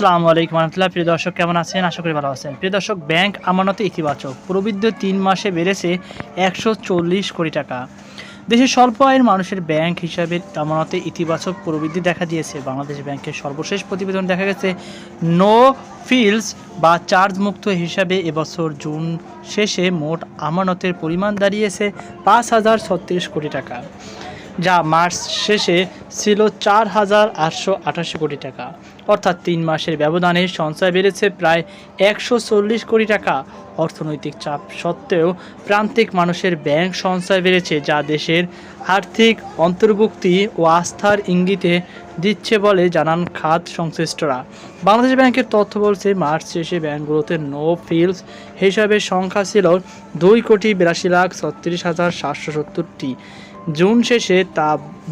আসসালামু আলাইকুম রহমতুল্লাহ প্রিয় দর্শক, কেমন আছেন? আশা করি ভালো আছেন। প্রিয় দর্শক, ব্যাংক আমানতে ইতিবাচক। প্রবৃদ্ধ তিন মাসে বেড়েছে একশো চল্লিশ কোটি টাকা। দেশের স্বল্প আয়ের মানুষের ব্যাংক হিসাবে আমানতে ইতিবাচক প্রবৃদ্ধি দেখা দিয়েছে। বাংলাদেশ ব্যাংকের সর্বশেষ প্রতিবেদন দেখা গেছে, নো ফিলস বা চার্জ মুক্ত হিসাবে এবছর জুন শেষে মোট আমানতের পরিমাণ দাঁড়িয়েছে পাঁচ হাজার ছত্রিশ কোটি টাকা। যা মার্চ শেষে ছিল চার হাজার আটশো আটাশি কোটি টাকা। অর্থাৎ তিন মাসের ব্যবধানে সঞ্চয় বেড়েছে প্রায় একশো চল্লিশ কোটি টাকা। অর্থনৈতিক চাপ সত্ত্বেও প্রান্তিক মানুষের ব্যাংক সঞ্চয় বেড়েছে, যা দেশের আর্থিক অন্তর্ভুক্তি ও আস্থার ইঙ্গিতে দিচ্ছে বলে জানান খাত সংশ্লিষ্টরা। বাংলাদেশ ব্যাংকের তথ্য বলছে, মার্চ শেষে ব্যাংকগুলোতে নো ফিলস হিসাবে সংখ্যা ছিল দুই কোটি বিরাশি লাখ ছত্রিশ হাজার সাতশো সত্তরটি। জুন শেষে তা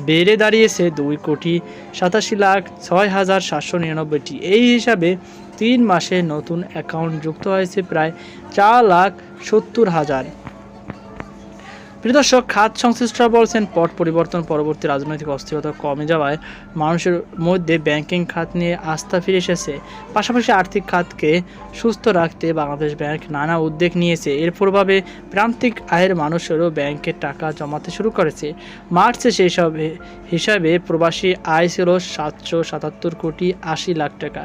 বেড়ে দাঁড়িয়েছে দুই কোটি সাতাশি লাখ ছয় হাজার সাতশো নিরানব্বইটি। এই হিসাবে তিন মাসে নতুন অ্যাকাউন্ট যুক্ত হয়েছে প্রায় চার লাখ সত্তর হাজার। প্রিয় দর্শক খাত সংশ্লিষ্টরা বলছেন, পট পরিবর্তন, পরবর্তী রাজনৈতিক অস্থিরতা কমে যাওয়ায় মানুষের মধ্যে ব্যাংকিং খাত নিয়ে আস্থা ফিরে এসেছে। পাশাপাশি আর্থিক খাতকে সুস্থ রাখতে বাংলাদেশ ব্যাংক নানা উদ্যোগ নিয়েছে। এর প্রভাবে প্রান্তিক আয়ের মানুষেরও ব্যাংকে টাকা জমাতে শুরু করেছে। মার্চে সেই সব হিসাবে প্রবাসী আয় ছিল সাতশো সাতাত্তর কোটি আশি লাখ টাকা।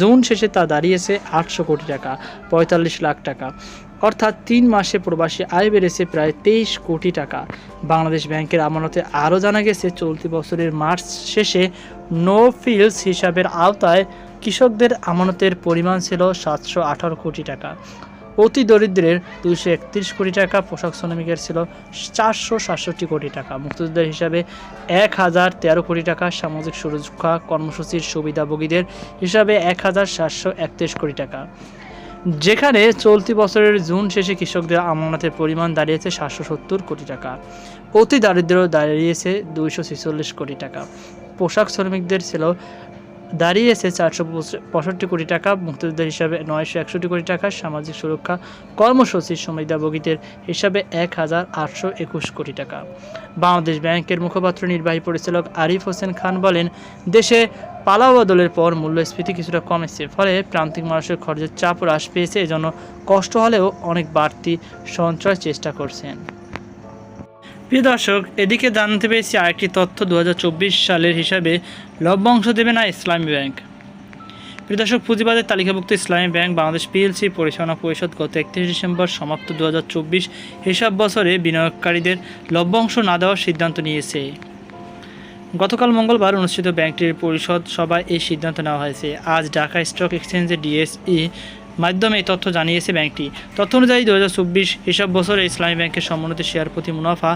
জুন শেষে তা দাঁড়িয়েছে আটশো কোটি টাকা, পঁয়তাল্লিশ লাখ টাকা। অর্থাৎ তিন মাসে প্রবাসী আয় বেড়েছে প্রায় তেইশ কোটি টাকা। বাংলাদেশ ব্যাংকের আমানতে আরও জানা গেছে, চলতি বছরের মার্চ শেষে নো ফিলস হিসাবের আওতায় কৃষকদের আমানতের পরিমাণ ছিল সাতশো আঠারো কোটি টাকা। অতি দরিদ্রের দুইশো একত্রিশ কোটি টাকা, পোশাক শ্রমিকের ছিল চারশো সাতষট্টি কোটি টাকা। মুক্তিযোদ্ধার হিসাবে এক হাজার তেরো কোটি টাকা, সামাজিক সুরক্ষা কর্মসূচির সুবিধাভোগীদের হিসাবে এক হাজার সাতশো একত্রিশ কোটি টাকা। যেখানে চলতি বছরের জুন শেষে কৃষকদের আমানতের পরিমাণ দাঁড়িয়েছে সাতশো সত্তর কোটি টাকা। অতি দারিদ্র দাঁড়িয়েছে দুইশো ছেচল্লিশ কোটি টাকা। পোশাক শ্রমিকদের ছিল দাঁড়িয়েছে চারশো পঁয়ষট্টি কোটি টাকা, মুক্তিযোদ্ধার হিসাবে নয়শো একষট্টি কোটি টাকা, সামাজিক সুরক্ষা কর্মসূচির সুবিধাভোগীদের হিসাবে এক হাজার আটশো একুশ কোটি টাকা। বাংলাদেশ ব্যাংকের মুখপাত্র নির্বাহী পরিচালক আরিফ হোসেন খান বলেন, দেশে পালা বদলের পর মূল্যস্ফীতি কিছুটা কমেছে, ফলে প্রান্তিক মানুষের খরচের চাপ হ্রাস পেয়েছে। এজন্য কষ্ট হলেও অনেক বাড়তি সঞ্চয় চেষ্টা করছেন। প্রিয় দর্শক, এদিকে জানতে পেরেছি আরেকটি তথ্য দু হাজার চব্বিশ সালের হিসাবে লভ্যাংশ দেবে না ইসলামী ব্যাংক। প্রিয় দর্শক পুঁজিবাদের তালিকাভুক্ত ইসলামী ব্যাংক বাংলাদেশ পিএলসি পরিচালনা পরিষদ গত একত্রিশ ডিসেম্বর সমাপ্ত দু হাজার চব্বিশ হিসাব বছরে বিনিয়োগকারীদের লভ্যাংশ না দেওয়ার সিদ্ধান্ত নিয়েছে। গতকাল মঙ্গলবার অনুষ্ঠিত ব্যাংকটির পরিষদ সভায় এই সিদ্ধান্ত নেওয়া হয়েছে। আজ ঢাকা স্টক এক্সচেঞ্জে ডিএসই মাধ্যমে এই তথ্য জানিয়েছে ব্যাংকটি। তথ্য অনুযায়ী দু হাজার চব্বিশ হিসাব বছরে ইসলামী ব্যাংকের সমন্বিত শেয়ার প্রতি মুনাফা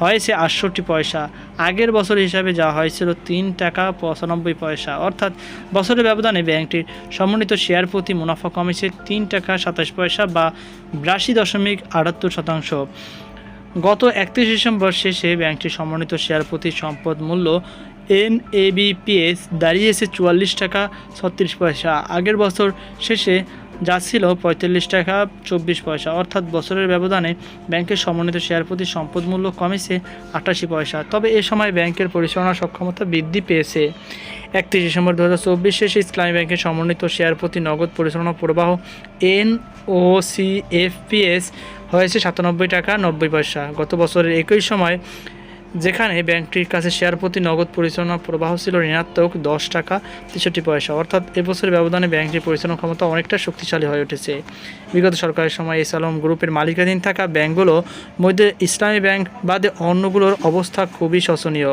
হয়েছে আটষট্টি পয়সা। আগের বছর হিসাবে যা হয়েছিল তিন টাকা পঁচানব্বই পয়সা। অর্থাৎ বছরের ব্যবধানে ব্যাংকটির সমন্বিত শেয়ার প্রতি মুনাফা কমেছে তিন টাকা সাতাশ পয়সা বা বিরাশি দশমিক আটাত্তর শতাংশ। গত একত্রিশ ডিসেম্বর শেষে ব্যাংকটির সমন্বিত শেয়ার প্রতি সম্পদ মূল্য এন এবিপিএস দাঁড়িয়েছে চুয়াল্লিশ টাকা ছত্রিশ পয়সা। আগের বছর শেষে যা ছিল পঁয়তাল্লিশ টাকা চব্বিশ পয়সা। অর্থাৎ বছরের ব্যবধানে ব্যাংকের সমন্বিত শেয়ার প্রতি সম্পদ মূল্য কমেছে আটাশি পয়সা। তবে এ সময় ব্যাংকের পরিচালনা সক্ষমতা বৃদ্ধি পেয়েছে। একত্রিশ ডিসেম্বর দু হাজার চব্বিশ শেষে ইসলামী ব্যাংকের সমন্বিত শেয়ার প্রতি নগদ পরিচালনা প্রবাহ এন ও সি এফপিএস হয়েছে সাতানব্বই টাকা নব্বই পয়সা। গত বছরের একই সময় যেখানে ব্যাংকটির কাছে শেয়ার প্রতি নগদ পরিচালনা প্রবাহ ছিল ঋণাত্মক দশ টাকা তেষট্টি পয়সা। অর্থাৎ এবছরের ব্যবধানে ব্যাংকটির পরিচালনা ক্ষমতা অনেকটা শক্তিশালী হয়ে উঠেছে। বিগত সরকারের সময় এস আলম গ্রুপের মালিকাধীন থাকা ব্যাংকগুলো মধ্যে ইসলামী ব্যাংক বাদে অন্যগুলোর অবস্থা খুবই শোচনীয়।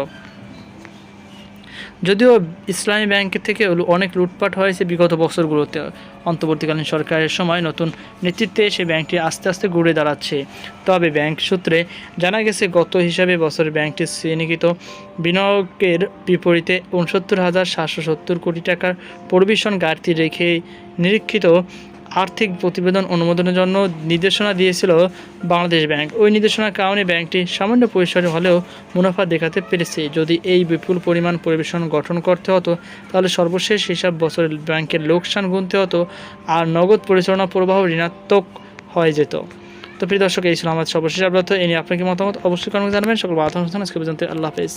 যদিও ইসলামী ব্যাংকের থেকে অনেক লুটপাট হয়েছে বিগত বছরগুলোতে। অন্তর্বর্তীকালীন সরকারের সময় নতুন নেতৃত্বে এসে ব্যাংকটি আস্তে আস্তে ঘুরে দাঁড়াচ্ছে। তবে ব্যাংক সূত্রে জানা গেছে, গত হিসাবে বছরে ব্যাংকটি শ্রেণীকৃত বিনিয়োগের বিপরীতে উনসত্তর হাজার সাতশো সত্তর কোটি টাকার পরিবেশন ঘাটতি রেখে নিরীক্ষিত আর্থিক প্রতিবেদন অনুমোদনের জন্য নির্দেশনা দিয়েছিল বাংলাদেশ ব্যাংক। ওই নির্দেশনার কারণে ব্যাংকটি সামান্য পরিসরে হলেও মুনাফা দেখাতে পেরেছে। যদি এই বিপুল পরিমাণ পরিবেশন গঠন করতে হতো, তাহলে সর্বশেষ হিসাব বছরের ব্যাংকের লোকসান গুনতে হতো আর নগদ পরিচালনা প্রবাহ ঋণাত্মক হয়ে যেত। তো প্রিয় দর্শক, এই ছিল আমার সর্বশেষ আপডেট। এ নিয়ে আপনাকে মতামত? অবশ্যই কর্ম জানাবেন। সকল বাধা অনুষ্ঠান আজকে পর্যন্ত আল্লাহ হাফেজ।